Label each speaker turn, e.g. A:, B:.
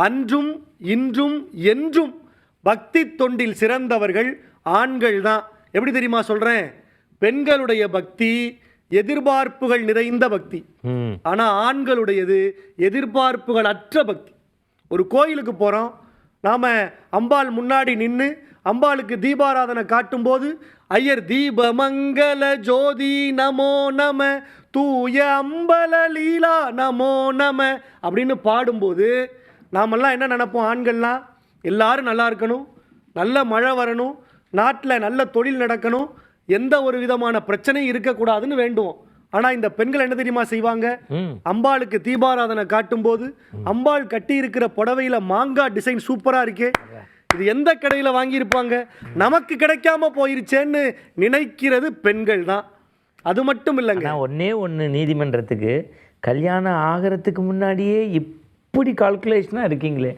A: அன்றும் இன்றும் என்றும் பக்தி தொண்டில் சிறந்தவர்கள் ஆண்கள் தான். எப்படி தெரியுமா சொல்றேன்? பெண்களுடைய பக்தி எதிர்பார்ப்புகள் நிறைந்த பக்தி.
B: ம்.
A: ஆனா ஆண்களுடையது எதிர்பார்ப்புகள் அற்ற பக்தி. ஒரு கோயிலுக்கு போறோம். நாம அம்பாள் முன்னாடி நின்று அம்பாளுக்கு தீபாராதனை காட்டும்போது ஐயர் தீபமங்கல ஜோதி நமோ நம தூய அம்பல லீலா நமோ நம அப்படின்னு பாடும்போது நாமெல்லாம் என்ன நினைப்போம்? ஆண்கள்லாம் எல்லாரும் நல்லா இருக்கணும் நல்ல மழை வரணும் நாட்டில் நல்ல தொழில் நடக்கணும் எந்த ஒரு விதமான பிரச்சனையும் இருக்கக்கூடாதுன்னு வேண்டுவோம். ஆனால் இந்த பெண்கள் என்ன தெரியுமா செய்வாங்க? அம்பாளுக்கு தீபாராதனை காட்டும்போது அம்பாள் கட்டி இருக்கிற புடவையில மாங்காய் டிசைன் சூப்பரா இருக்கே. இது எந்த கடையில வாங்கியிருப்பாங்க? நமக்கு கிடைக்காம போயிருச்சேன்னு நினைக்கிறது பெண்கள் தான். அது மட்டும் இல்லைங்க.
B: ஒண்ணே ஒன்று நீதிமன்றத்துக்கு கல்யாணம் ஆகிறதுக்கு முன்னாடியே இப்படி கால்குலேஷனாக இருக்கீங்களே?